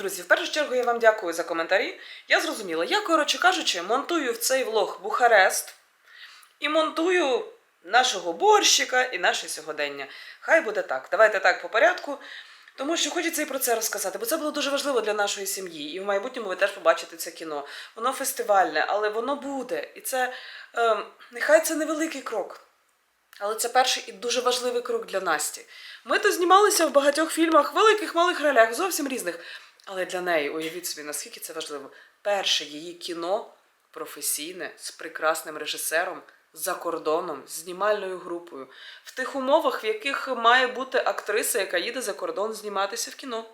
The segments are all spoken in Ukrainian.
друзі! В першу чергу я вам дякую за коментарі. Я зрозуміла, я, коротше кажучи, монтую в цей влог Бухарест і монтую нашого борщика і наше сьогодення. Хай буде так. Давайте так по порядку. Тому що хочеться і про це розказати, бо це було дуже важливо для нашої сім'ї. І в майбутньому ви теж побачите це кіно. Воно фестивальне, але воно буде. І це ем, нехай це невеликий крок. Але це перший і дуже важливий крок для Насті. Ми то знімалися в багатьох фільмах, великих малих ролях, зовсім різних. Але для неї, уявіть собі, наскільки це важливо. Перше її кіно професійне з прекрасним режисером за кордоном, з знімальною групою, в тих умовах, в яких має бути актриса, яка їде за кордон зніматися в кіно.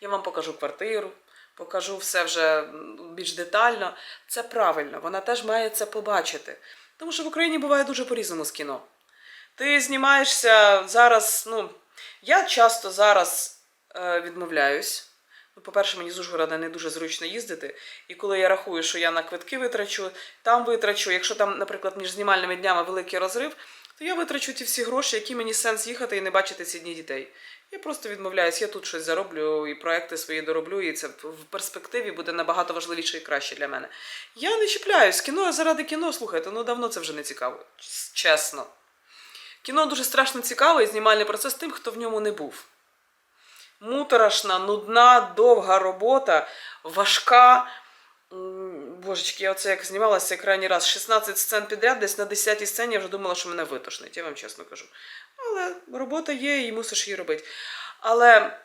Я вам покажу квартиру, покажу все вже більш детально. Це правильно, вона теж має це побачити. Тому що в Україні буває дуже по-різному з кіно. Ти знімаєшся зараз. Ну, я часто зараз відмовляюсь. Ну, по-перше, мені з Ужгорода не дуже зручно їздити. І коли я рахую, що я на квитки витрачу, там витрачу, якщо там, наприклад, між знімальними днями великий розрив, то я витрачу ті всі гроші, які мені сенс їхати і не бачити ці дні дітей. Я просто відмовляюсь, я тут щось зароблю і проекти свої дороблю, і це в перспективі буде набагато важливіше і краще для мене. Я не чіпляюсь. Кіно заради кіно, слухайте, ну давно це вже не цікаво. Чесно. Кіно дуже страшно цікаве і знімальний процес тим, хто в ньому не був. Муторошна, нудна, довга робота, важка. Божечки, я оце як знімалася крайній раз 16 сцен підряд, десь на 10 сцені я вже думала, що мене витошнить, я вам чесно кажу. Але робота є і мусиш її робити. Але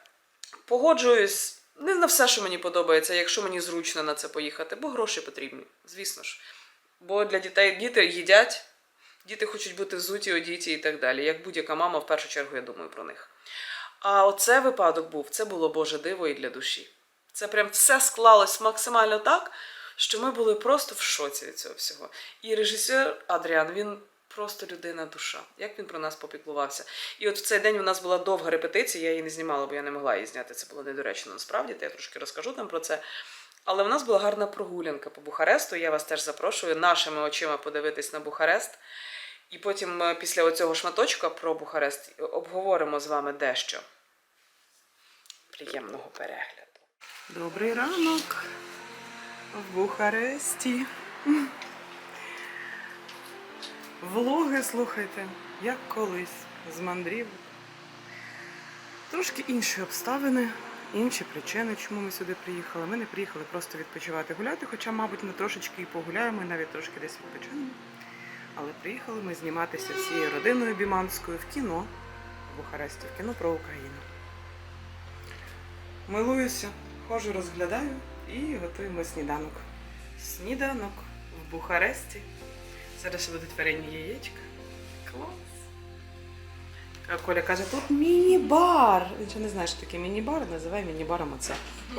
погоджуюсь не на все, що мені подобається, якщо мені зручно на це поїхати, бо гроші потрібні, звісно ж. Бо для дітей діти їдять, діти хочуть бути взуті, одіті і так далі. Як будь-яка мама, в першу чергу я думаю про них. А оце випадок був, це було Боже диво і для душі. Це прям все склалось максимально так, що ми були просто в шоці від цього всього. І режисер Адріан, він просто людина душа. Як він про нас попіклувався. І от в цей день у нас була довга репетиція, я її не знімала, бо я не могла її зняти. Це було недоречно насправді, то я трошки розкажу там про це. Але в нас була гарна прогулянка по Бухаресту. Я вас теж запрошую нашими очима подивитись на Бухарест. І потім, е, після оцього шматочка про Бухарест, обговоримо з вами дещо. Приємного перегляду. Добрий ранок в Бухаресті. Влоги слухайте, як колись з мандрівок. Трошки інші обставини, інші причини, чому ми сюди приїхали. Ми не приїхали просто відпочивати гуляти, хоча, мабуть, ми трошечки і погуляємо, і навіть трошки десь відпочинемо. Але приїхали ми зніматися всією родиною Біманською в кіно в Бухаресті, в кіно про Україну. Милуюся, ходжу, розглядаю і готуємо сніданок. Сніданок в Бухаресті. Зараз ще будуть варені яєчка. Клас. А Коля каже, тут міні-бар. Він ще не знає, що таке міні-бар, називає міні-баром оце.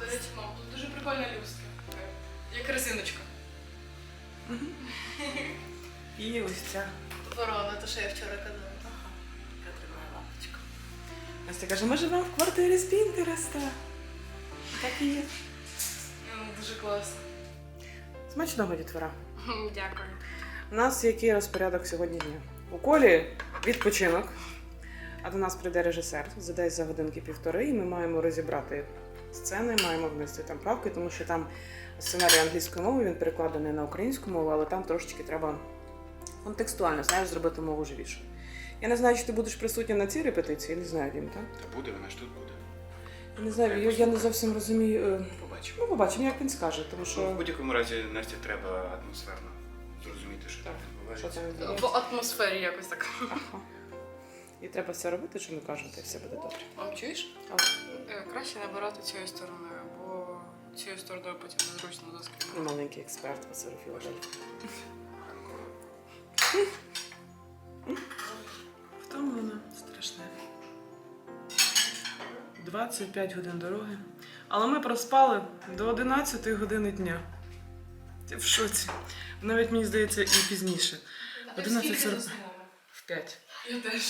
До речі, мам, тут дуже прикольна люстра. Як резиночка. І ось ця Ворона, то що я вчора казала. Настя каже, ми живемо в квартирі з Пінтереста. Так і є. Ну, Дуже класно. Смачного дітвора. Дякую. У нас який розпорядок сьогодні дня? У колі відпочинок, а до нас прийде режисер, задасть за годинки півтори, і ми маємо розібрати сцени, маємо внести там правки, тому що там сценарій англійської мови він перекладений на українську мову, але там трошечки треба контекстуально знаєш, зробити мову живіше. Я не знаю, чи ти будеш присутня на цій репетиції, не знаю, він так? Та буде, вона ж тут буде. Я не знаю, я, я не зовсім розумію. е, Побачимо. Ну, побачимо, як він скаже, тому Що... що. В будь-якому разі Насті треба атмосферно зрозуміти, що Так. там Що відбувається. там В відбувається? атмосфері якось так. Ага. І треба все робити, що ми кажемо, та й все буде добре. Мам, чуєш? Е, Краще набирати цією стороною, бо цією стороною потім незручно І маленький експерт по сиру Філадельфії. 25 годин дороги. Але ми проспали до 11 години дня. В шоці. Навіть мені здається, і пізніше. 11.40. В 5. Я теж.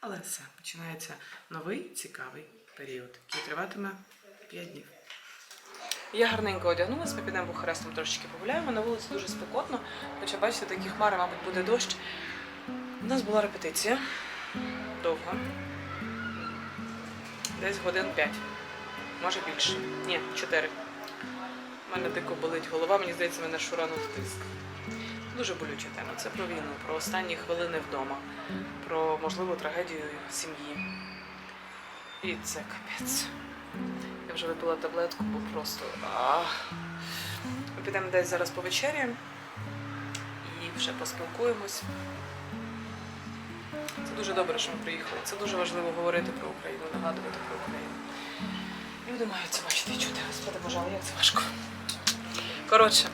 Але все, починається новий цікавий період, який триватиме 5 днів. Я гарненько одягнулася, ми підемо Бухарестом трошечки погуляємо. На вулиці дуже спекотно, хоча бачите, такі хмари, мабуть, буде дощ. У нас була репетиція довга. Десь годин 5. Може більше. Ні, 4. У мене дико болить голова, мені здається, мене шуранув тиск. Дуже болюча тема. Це про війну, про останні хвилини вдома, про можливу трагедію сім'ї. І це капець. Я вже випила таблетку, бо просто. Ми підемо десь зараз повечеряємо і вже поспілкуємось. Дуже добре, що ми приїхали. Це дуже важливо говорити про Україну, нагадувати про Україну. Люди мають це бачити і чути. Господи Боже, але як це важко. Коротше,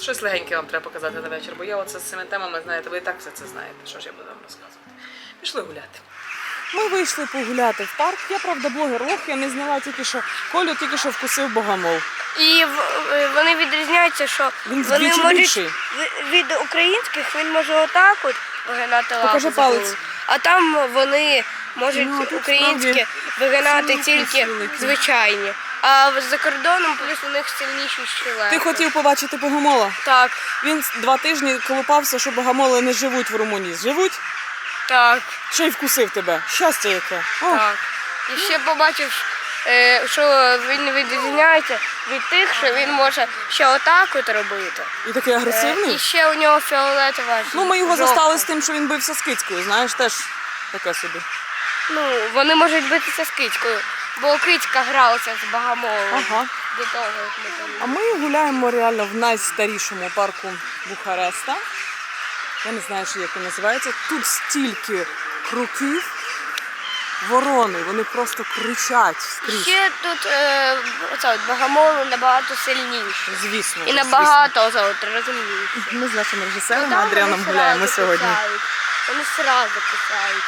щось легеньке вам треба показати на вечір, бо я оце з цими темами, знаєте, ви і так все це знаєте. Що ж я буду вам розказувати? Пішли гуляти. Ми вийшли погуляти в парк. Я правда блогер лох, я не зняла тільки що Колю тільки що вкусив богомол. І в- е, вони відрізняються, що Він вони вдвічі можуть більший. в- від українських він може отак от вигинати лапу. Покажи палець. А там вони можуть Ну, українські вигинати тільки звичайні. А за кордоном плюс у них сильніші щелепи. Ти хотів побачити богомола? Так, Він два тижні колупався, що богомоли не живуть в Румунії. Живуть? так, Ще й вкусив тебе. Щастя яке. О, так. І ще побачив, що він відрізняється від тих, що він може ще отак от робити. І такий Е, агресивний. І ще у нього фіолетова. Ну, ми його жовта. застали з тим, що він бився з кицькою, знаєш, теж таке собі. Ну, вони можуть битися з кицькою, бо кицька гралася з богомолом Ага. до того, як ми там. А ми гуляємо реально в найстарішому парку Бухареста. Я не знаю, що як він називається. Тут стільки круків, ворони, вони просто кричать скрізь. Ще тут е, оце от богомоли набагато сильніші. Звісно. І набагато оце от розумніші. Ми з нашим режисером Ну, там Адріаном вони гуляємо сразу сьогодні. кусають. Вони сразу кусають.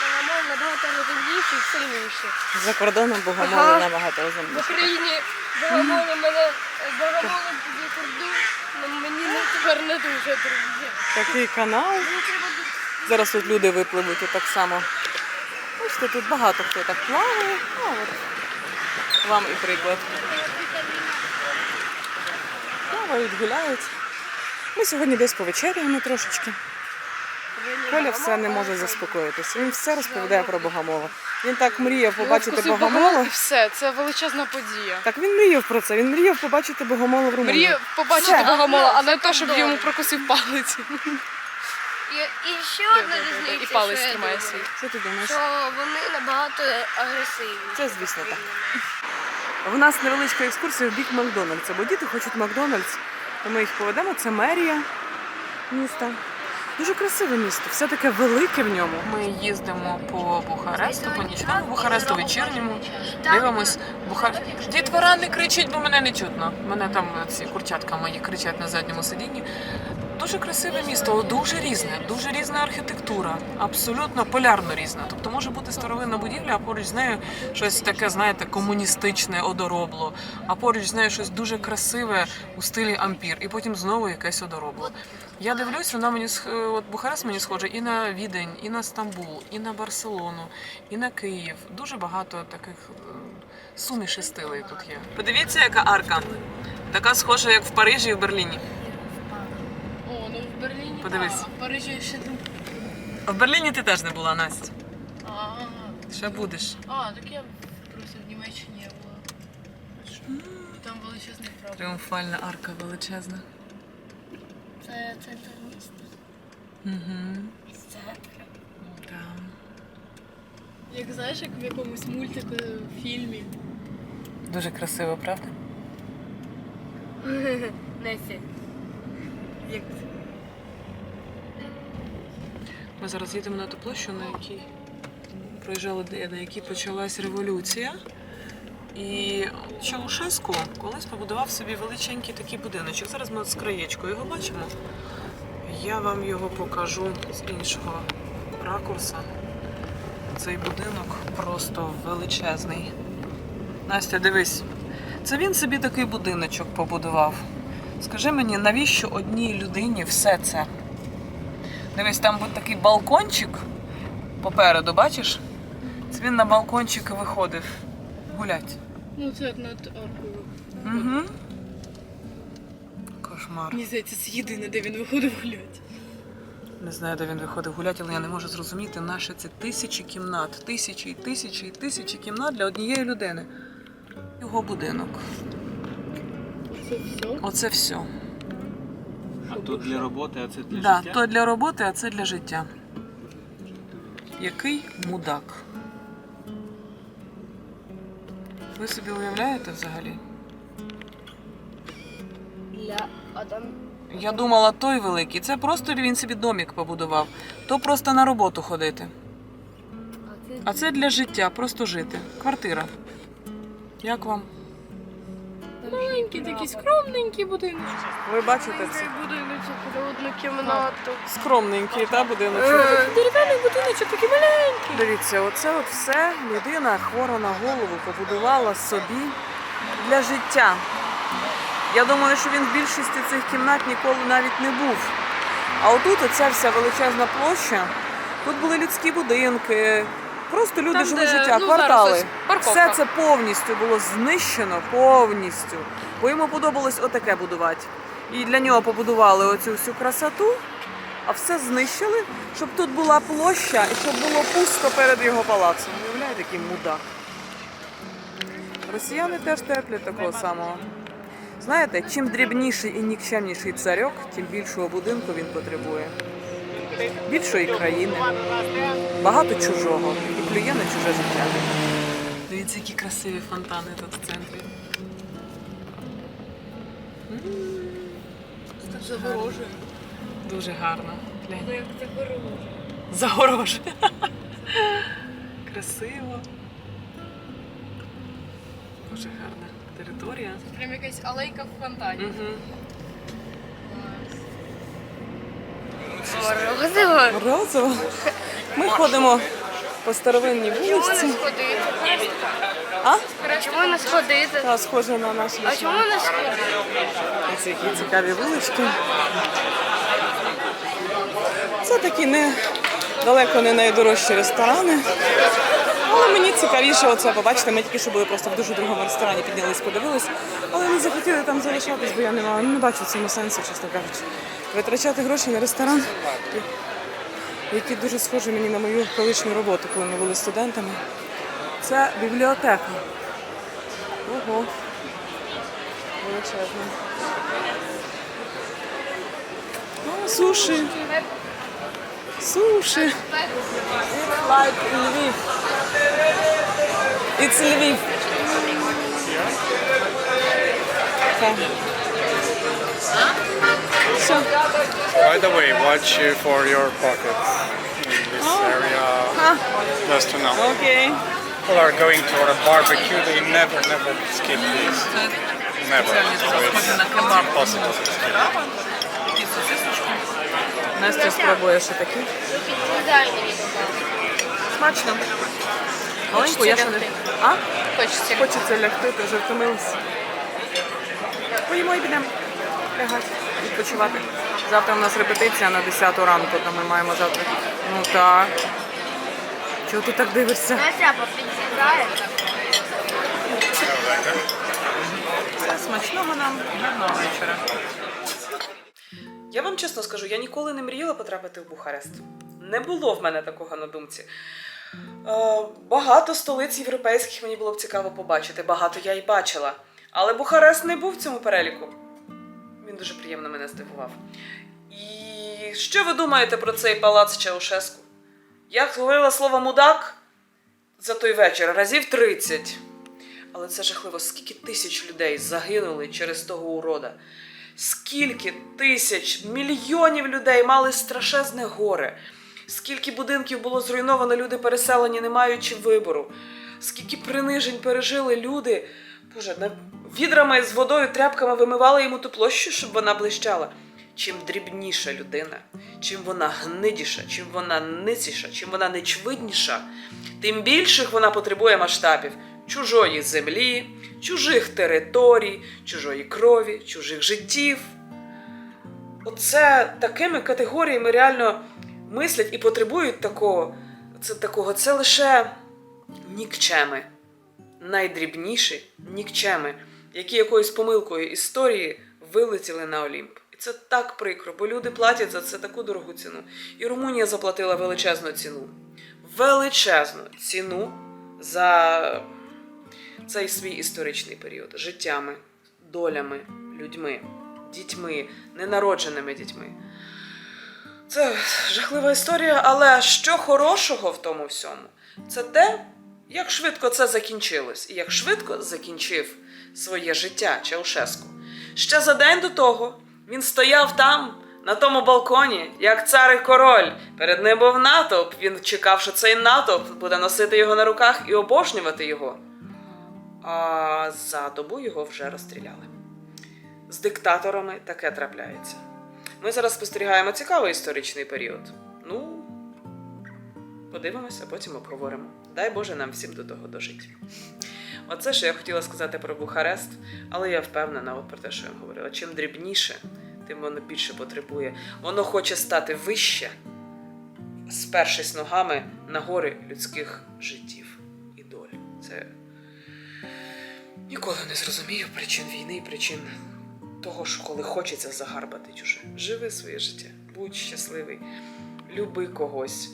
Богомол набагато розумніші і сильніші. За кордоном богомоли Ага. набагато В розумніше. Україні богомоли мене богомолом тоді кордон, але мені не тепер не дуже друзі. Такий канал. Мені треба Зараз тут люди випливуть і так само. Бачите, тут багато хто так плаває. А от вам і приклад. Плавають, гуляють. Ми сьогодні десь повечеряємо трошечки. Коля все не може заспокоїтися. Він все розповідає про богомола. Він так мріяв побачити Вкусив богомола. все, це величезна подія. Так він мріяв про це. Він мріяв побачити богомола в Румунії. Мрію побачити богомола, а не то, щоб йому прокусив палець. І, і ще одна різниця, І палець що я тримає думаю, свій. Що ти думаєш? що вони набагато агресивні. Це, звісно, так. У нас невеличка екскурсія в бік Макдональдса, бо діти хочуть Макдональдс, то ми їх поведемо. Це мерія міста. Дуже красиве місто, все таке велике в ньому. Ми їздимо по Бухаресту, по нічному Бухаресту, вечірньому. Дивимось Бухар. Дітвора не кричить, бо мене не чутно. Мене там ці курчатка мої кричать на задньому сидінні. Дуже красиве місто, дуже різне, дуже різна архітектура, абсолютно полярно різна. Тобто може бути старовинна будівля, а поруч з нею щось таке, знаєте, комуністичне одоробло, а поруч з нею щось дуже красиве у стилі ампір, і потім знову якесь одоробло. Я дивлюсь, вона мені от Бухарест мені схоже і на Відень, і на Стамбул, і на Барселону, і на Київ. Дуже багато таких е, суміші стилей тут є. Подивіться, яка арка. Така схожа, як в Парижі і в Берліні. О, ну в Берліні. Подивись. В Парижі ще не. А в Берліні ти теж не була, Настя. А, Ще будеш. а, так я просто в Німеччині я була. І там величезний прапор. Тріумфальна арка величезна. Це центр міста. Угу. Там. Як знаєш, як в якомусь мультику, фільмі. Дуже красиво, правда? Несі. Як Ми зараз їдемо на ту площу, на якій проїжджали, на якій почалась революція. І Чаушеску колись побудував собі величенький такий будиночок. Зараз ми з краєчку його бачимо. Я вам його покажу з іншого ракурса. Цей будинок просто величезний. Настя, дивись, це він собі такий будиночок побудував. Скажи мені, навіщо одній людині все це? Дивись, там був такий балкончик попереду, бачиш? Це він на балкончик і виходив гулять. Ну це над аркою. Угу. Кошмар. Мені здається, це єдине, де він виходив гуляти. Не знаю, де він виходив гуляти, але я не можу зрозуміти, наше це тисячі кімнат, тисячі і тисячі і тисячі кімнат для однієї людини. Його будинок. Це все. Оце все. А тут для роботи, а це для Да, життя? то для роботи, а це для життя. Який мудак. Ви собі уявляєте взагалі? Для Адам. Я думала, той великий. Це просто він собі домік побудував. То просто на роботу ходити. А це А це для життя, просто жити. Квартира. Як вам? Маленький такий скромненький будинок. Ви бачите це? будиночок на одну кімнату. Скромненький, та будиночок. Дерев'яний будиночок такий маленький. Дивіться, оце от все людина хвора на голову побудувала собі для життя. Я думаю, що він в більшості цих кімнат ніколи навіть не був. А отут оця вся величезна площа, тут були людські будинки, просто люди Там, жили де, життя, ну, квартали. зараз ось парковка. Все це повністю було знищено, повністю. Бо йому подобалось отаке будувати. І для нього побудували оцю всю красоту, а все знищили, щоб тут була площа і щоб було пусто перед його палацом. Уявляєте, який мудак. Росіяни теж терплять такого самого. Знаєте, чим дрібніший і нікчемніший царьок, тим більшого будинку він потребує. Більшої країни, багато чужого плює на чуже життя. Дивіться, які красиві фонтани тут в центрі. Так загорожує. Дуже гарно. Ну як загорожує. Загорожує. Красиво. Дуже гарна територія. Це Прям якась алейка в фонтані. Угу. Морозиво. Морозиво. Ми ходимо по старовинній Чому не вулиці. сходити? А? Чому не сходити? Та схоже на наш А чому не сходити? Ось які цікаві вулички. Це такі не далеко не найдорожчі ресторани. Але мені цікавіше оце побачити. Ми тільки що були просто в дуже другому ресторані, піднялись, подивились, але не захотіли там залишатись, бо я не, маю- не бачу в цьому сенсу, чесно кажучи. Витрачати гроші на ресторан, який дуже схожий мені на мою колишню роботу, коли ми були студентами. Це бібліотека. Ого. Величезна. О, суші. Суші. Like Lviv. It's Lviv. Все. By the way, watch uh, for your pockets in this area. Just to know. Окей. People are going to a barbecue, they never, never skip this. Never. So it's, it's impossible to skip. Настя спробує ще такі. Смачно. Маленьку я ще не... А? Хочеться. Хочеться лягти, ти вже втомилась. Поїмо і підемо лягати, відпочивати. Завтра у нас репетиція на 10 ранку, то ми маємо завтра. Ну так. Чого ти так дивишся? Настя, попідсідає. Все, смачного нам, гарного вечора. Я вам чесно скажу, я ніколи не мріяла потрапити в Бухарест. Не було в мене такого на думці. Е, багато столиць європейських мені було б цікаво побачити, багато я й бачила. Але Бухарест не був в цьому переліку. Він дуже приємно мене здивував. І що ви думаєте про цей палац Чаушеску? Я говорила слово мудак за той вечір разів 30. Але це жахливо, скільки тисяч людей загинули через того урода. Скільки тисяч, мільйонів людей мали страшезне горе. Скільки будинків було зруйновано, люди переселені, не маючи вибору. Скільки принижень пережили люди. Боже, відрами з водою, тряпками вимивали йому ту площу, щоб вона блищала. Чим дрібніша людина, чим вона гнидіша, чим вона ниціша, чим вона нечвидніша, тим більших вона потребує масштабів чужої землі, чужих територій, чужої крові, чужих життів. Оце такими категоріями реально мислять і потребують такого. Це такого. Це лише нікчеми, найдрібніші нікчеми, які якоюсь помилкою історії вилетіли на Олімп. Це так прикро, бо люди платять за це таку дорогу ціну. І Румунія заплатила величезну ціну. Величезну ціну за цей свій історичний період життями, долями, людьми, дітьми, ненародженими дітьми. Це жахлива історія, але що хорошого в тому всьому? Це те, як швидко це закінчилось, і як швидко закінчив своє життя Чаушеску. Ще за день до того він стояв там, на тому балконі, як цар і король. Перед ним був натовп. Він чекав, що цей натовп буде носити його на руках і обожнювати його. А за добу його вже розстріляли. З диктаторами таке трапляється. Ми зараз спостерігаємо цікавий історичний період. Ну, подивимося, потім обговоримо. Дай Боже нам всім до того дожити. Оце, що я хотіла сказати про Бухарест, але я впевнена от про те, що я говорила. Чим дрібніше, тим воно більше потребує. Воно хоче стати вище, спершись ногами на гори людських життів і доль. Це ніколи не зрозумію причин війни і причин того, що коли хочеться загарбати чуже. Живи своє життя, будь щасливий, люби когось.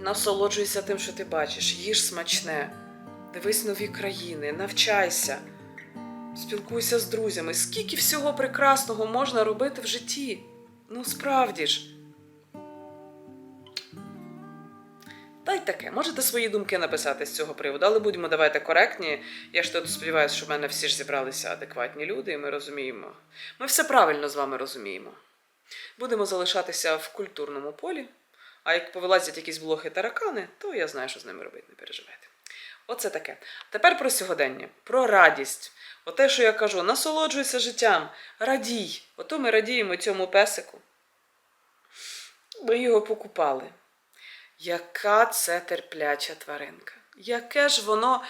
Насолоджуйся тим, що ти бачиш, їж смачне, дивись нові країни, навчайся, спілкуйся з друзями. Скільки всього прекрасного можна робити в житті? Ну, справді ж. Та й таке, можете свої думки написати з цього приводу, але будьмо давайте коректні. Я ж тут сподіваюся, що в мене всі ж зібралися адекватні люди, і ми розуміємо. Ми все правильно з вами розуміємо. Будемо залишатися в культурному полі, а як повилазять якісь блохи таракани, то я знаю, що з ними робити, не переживайте. Оце таке. Тепер про сьогодення, про радість. Оте, що я кажу, насолоджуйся життям, радій. Ото ми радіємо цьому песику. Ми його покупали. Яка це терпляча тваринка? Яке ж воно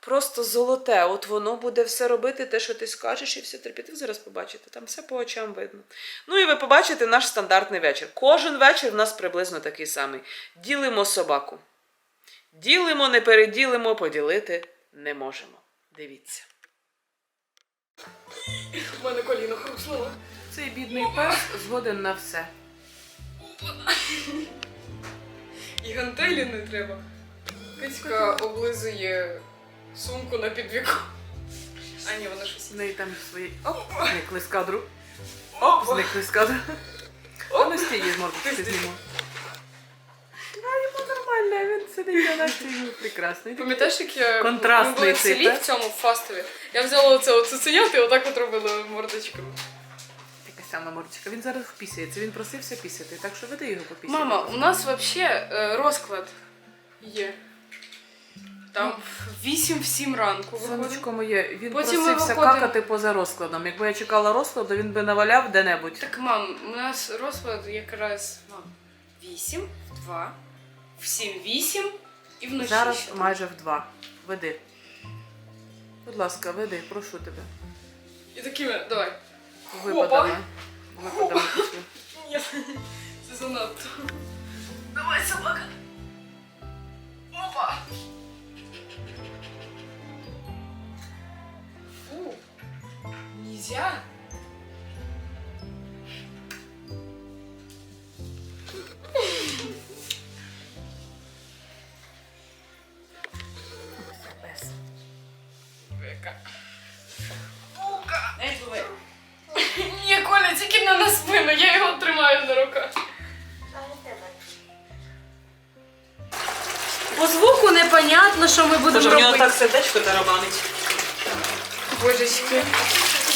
просто золоте. От воно буде все робити, те, що ти скажеш, і все терпіти. Ви зараз побачите, там все по очам видно. Ну і ви побачите наш стандартний вечір. Кожен вечір в нас приблизно такий самий. Ділимо собаку. Ділимо, не переділимо, поділити не можемо. Дивіться. У мене коліно хруснуло. Цей бідний пес згоден на все. І гантелі не треба. Кицька облизує сумку на підвіку. А ні, вона щось. В неї там свої. Оп, зникли з кадру. Оп, зникли з кадру. А ну стій, я з мордочки зніму. Нормально, він сидить на нашій прекрасний. Пам'ятаєш, як я Контрастний ми були в цей, селі так? в цьому фастові? Я взяла оце оце цуценят і отак от робила мордочками. Така сама мордочка. Він зараз впісяється, він просився пісяти, так що веди його попісяти. Мама, у нас взагалі розклад є. Там в 8-7 ранку виходить. Сонечко моє, він Потім ми просився виходимо. какати поза розкладом. Якби я чекала розкладу, він би наваляв де-небудь. Так, мам, у нас розклад якраз мам, 8, в 2, в 7, 8 і вночі. Зараз ще. майже в два. Веди. Будь ласка, веди, прошу тебе. І такими, давай. Випадами. Випадами пішли. Ні, це занадто. Давай, собака. Опа. Фу. Нельзя. Будемо Боже, в нього робити. так сердечко тарабанить. Божечки.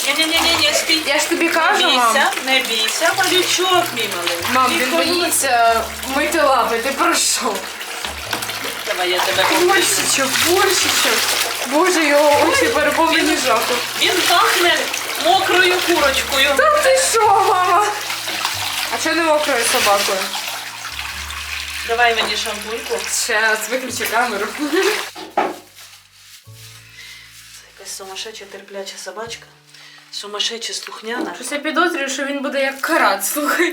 Ні-ні-ні, стій. Я ж тобі кажу, мам. не бійся, малючок мій малий. Мам, він боїться мити лапи, ти про що? Давай я тебе Борщичок, борщичок. Боже, його очі переповнені жаху. Він пахне мокрою курочкою. Та ти що, мама? А чого не мокрою собакою? Давай мені шампуньку. Щас, виключи камеру. Якась сумасшедша терпляча собачка. Сумасшедша слухняна. Щось я підозрюю, що він буде як карат, слухай.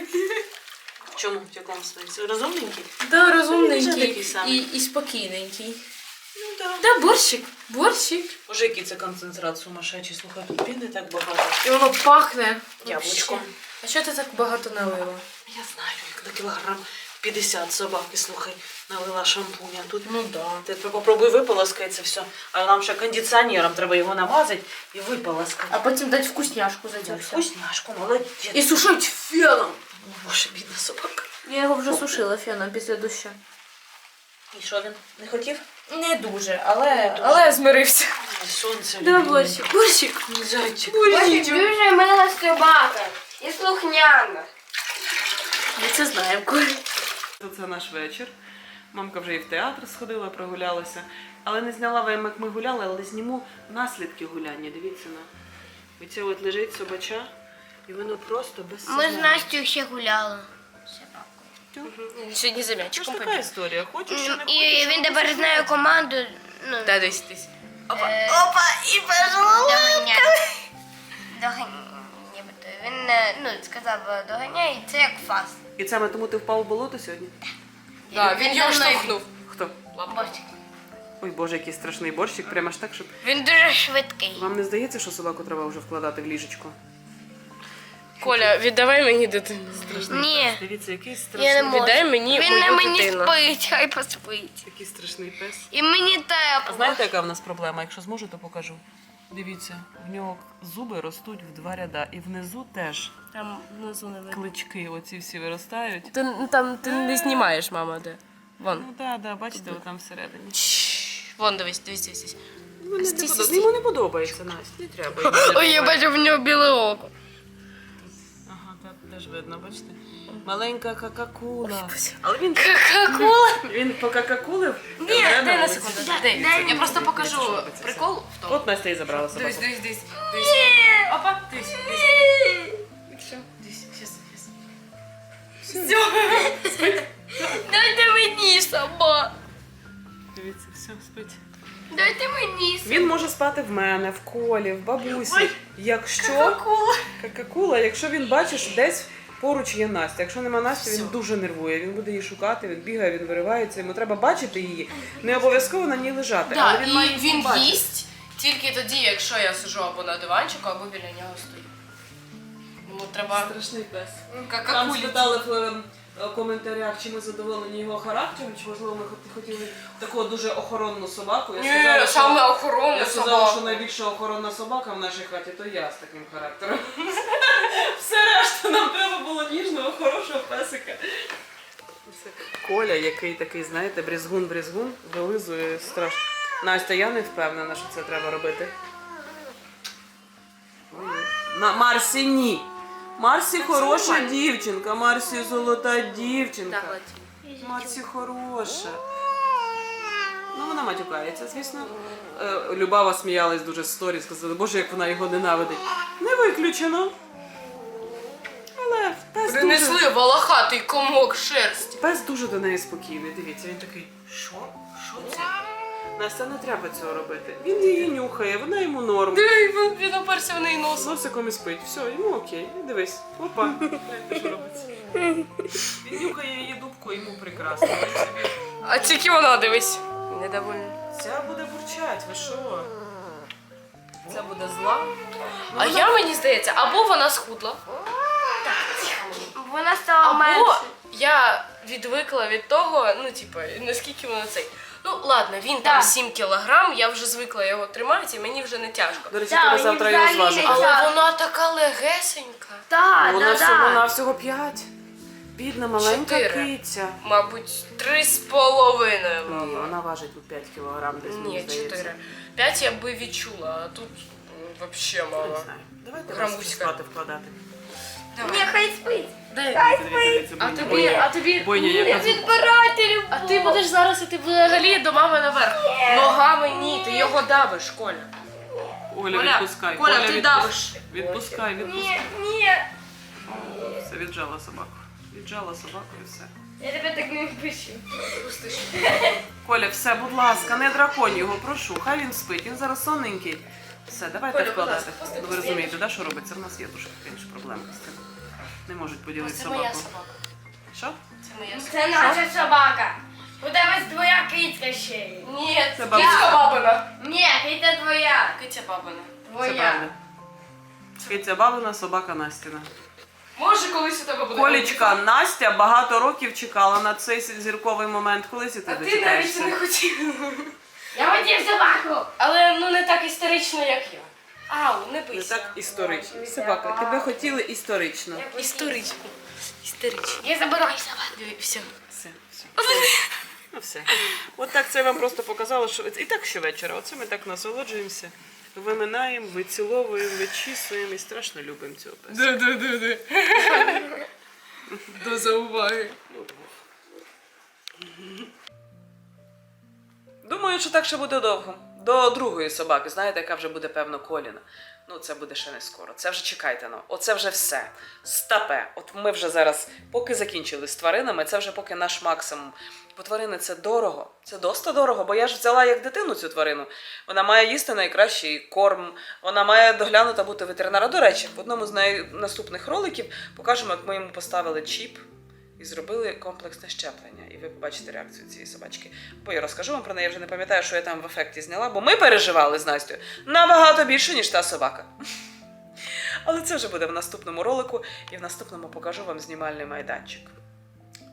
В чому? В якому сенсі? Розумненький? Да, Він розумненький такий самий. і, і спокійненький. Ну да. Да, борщик. Борщик. Боже, який це концентрат сумасшедший. Слухай, тут піни так багато. І воно пахне. Яблучком. Вообще. А що ти так багато налила? Я знаю, як на кілограм 50 собаки, слухай, налила шампуня. Тут Ну да. ти попробуй виполоскай це все. А нам ще кондиціонером треба його намазати і виполоскати. А потім дати вкусняшку за. Вкусняшку, молодець. І сушить феном. Боже, бідна собака. Я його вже сушила феном після дощу. І що він не хотів? Не дуже, але, але змирився. Ай, Сонце. Да, любиме. борщик. Борщик. Зайчик. Ось дуже мила собака. І слухняна. Ми це знаємо, Коля. Це наш вечір. Мамка вже і в театр сходила, прогулялася. Але не зняла вам, як ми гуляли, але зніму наслідки гуляння. Дивіться на. Оце от лежить собача, і воно просто без Ми з. Настю ще гуляли. Сьогодні за Це ж така побіг. історія. Хочу, що не І він тепер знає команду. Ну, Та десь десь. Опа, опа, і пішов. Доганяй. Нібито. Він е, ну, сказав е, доганяй, і це як фас. І саме тому ти впав у болото сьогодні? Да, він його штовхнув. Хто? Борщик. Ой Боже, який страшний борщик, прямо аж так, щоб. Він дуже швидкий. Вам не здається, що собаку треба вже вкладати в ліжечко? Коля, віддавай мені дитину. Ні, Дивіться, який я не страшний, можу. Віддай мені Він мою на мені дитину. спить, хай поспить. який страшний пес. І мені А тепло. знаєте, яка в нас проблема? Якщо зможу, то покажу. Дивіться, в нього зуби ростуть в два ряда, і внизу теж Там внизу не видно. клички оці всі виростають. Ти, ну, там, ти не знімаєш, мама, де. Вон. Ну так, да, бачите, там всередині. Чш. Вон, дивись, дивись, дивись. Йому не, Стій, стій, подобається. стій. Йому не подобається, Настя, не треба. Ой, я бачу в нього біле око. Ага, так теж видно, бачите? Маленька какакула. Але він він по какакулив. Ні, дай на секунду. Дай. дай Я просто покажу прикол в тому. От Настя і забрала собаку. Дивись, дивись, дивись. дивись. Опа, дивись, дивись. Все, дивись, щас, щас. Дайте мені собак. Дивіться, все, спить. Дайте мені. Він може спати в мене, в колі, в бабусі. Якщо какакула. какакула, якщо він бачить, десь поруч є Настя. Якщо нема Насті, він дуже нервує. Він буде її шукати, він бігає, він виривається. Йому треба бачити її. Не обов'язково на ній лежати. Да, але він і має він бачити. їсть тільки тоді, якщо я сижу або на диванчику, або біля нього стою. Йому треба Страшний пес. Там какакулі. спитали коментарях, чи ми задоволені його характером, чи можливо ми хот- хотіли таку дуже охоронну собаку. Я Ні, сказала, що- саме охорона Я сказала, що найбільша охоронна собака в нашій хаті, то я з таким характером. Все решта нам треба було ніжного, хорошого песика. Це Коля, який такий, знаєте, брізгун-брізгун, вилизує страшно. Настя, я не впевнена, що це треба робити. Ой. На Марсі ні. Марсі хороша дівчинка, Марсі золота дівчинка. Марсі хороша. Ну, вона матюкається, звісно. Е, Любава сміялась дуже з сторі, сказала, боже, як вона його ненавидить. Не виключено. Але пес дуже, Принесли волохатий комок шерсті. пес дуже до неї спокійний. Дивіться, він такий, що? Що це? Настя, не треба цього робити. Він її нюхає, вона йому норм. Диви, він- він оперся в неї носом. носиком і спить. Все, йому окей. Дивись. Опа. Що робиться. Він нюхає її дубку, йому прекрасно. Він собі А тільки вона дивись. Недовольна. Ця буде бурчать, ви що? Ця буде зла. А я мені здається, або вона схудла, Вона стала або менше. я відвикла від того, ну типу, наскільки вона цей. Ну ладно, він там Так. 7 кілограм, я вже звикла його тримати, і мені вже не тяжко. До речі, Да, мені завтра його взагалі не Але Так. вона така легесенька. Так, Вона да, всього да. на всього п'ять. Бідна маленька Чотири. киця. Мабуть, три з половиною. Ні, мама. вона важить ну, 5 кілограм десь, мені Ні, здається. чотири. П'ять я би відчула, а тут м, вообще Не мало. знаю. Давайте вас спати вкладати. Ні, хай спить. Дивіться, дивіться, А тобі, бойня. а тобі, Відбирайте любов. а ти будеш зараз іти взагалі до мами наверх. Ногами ні, ти його давиш, Коля. Оля, відпускай. Коля, ти відпускай. давиш. Відпускай, відпускай. Ні, ні. Все, віджала собаку. Віджала собаку і все. Я тебе так не впущу. Коля, все, будь ласка, не драконь його, прошу. Хай він спить, він зараз сонненький. Все, давайте Коля, будь вкладати. ласка, Ну, ви розумієте, да, що робиться? В нас є дуже з цим. Не можуть поділити Це собаку. моя собака. Що? Це моя собака. Це наша собака. У тебе твоя кицька ще є. Ні, Це це бабуся. кицька бабина. Ні, киця твоя. Киця бабина. Твоя. Киця бабина, собака Настіна. Може, колись у тебе буде. Колічка, Настя багато років чекала на цей зірковий момент. Колись і ти А ти навіть дочекаєшся. не хотів. Я хотів собаку. Але ну не так історично, як я. Ау, не Не бийся. так історично. Собака, тебе хотіли історично. Історично. Історично. Я забираю собаку. Диви, все. Все, все. Ну все. От так це я вам просто показала, що і так щовечора. Оце ми так насолоджуємося. Виминаємо, виціловуємо, вичісуємо і страшно любимо цього пesa. Да, да, да, да. До зауваги. Думаю, що так ще буде довго. До другої собаки, знаєте, яка вже буде певно коліна. Ну, це буде ще не скоро. Це вже чекайте, ну. Оце вже все. Стапе. От ми вже зараз, поки закінчили з тваринами, це вже поки наш максимум. Бо тварини це дорого. Це доста дорого, бо я ж взяла як дитину цю тварину. Вона має їсти найкращий корм, вона має доглянута бути ветеринара. До речі, в одному з наступних роликів покажемо, як ми йому поставили чіп і зробили комплексне щеплення. І ви побачите реакцію цієї собачки. Бо я розкажу вам про неї, я вже не пам'ятаю, що я там в ефекті зняла, бо ми переживали з Настю набагато більше, ніж та собака. Але це вже буде в наступному ролику, і в наступному покажу вам знімальний майданчик.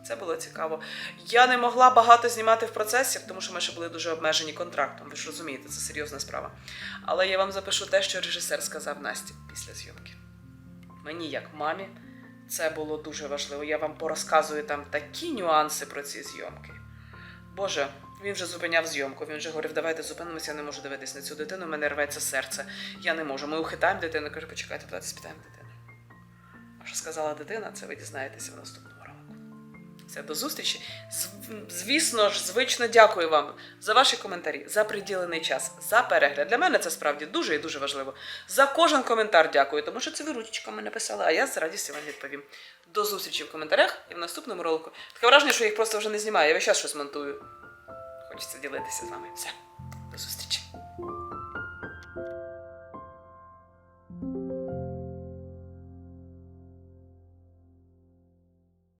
Це було цікаво. Я не могла багато знімати в процесі, тому що ми ще були дуже обмежені контрактом. Ви ж розумієте, це серйозна справа. Але я вам запишу те, що режисер сказав Насті після зйомки. Мені, як мамі, це було дуже важливо. Я вам порозказую там такі нюанси про ці зйомки. Боже, він вже зупиняв зйомку. Він вже говорив, давайте зупинимося, я не можу дивитись на цю дитину, мене рветься серце. Я не можу. Ми ухитаємо дитину. Кажу, почекайте, давайте спитаємо дитину. А що сказала дитина, це ви дізнаєтеся в наступному. Все, до зустрічі. Звісно ж, звично дякую вам за ваші коментарі, за приділений час, за перегляд. Для мене це справді дуже і дуже важливо. За кожен коментар дякую, тому що це ви ручками написали, а я з радістю вам відповім. До зустрічі в коментарях і в наступному ролику. Таке враження, що їх просто вже не знімаю, я весь час щось монтую. Хочеться ділитися з вами. Все, до зустрічі.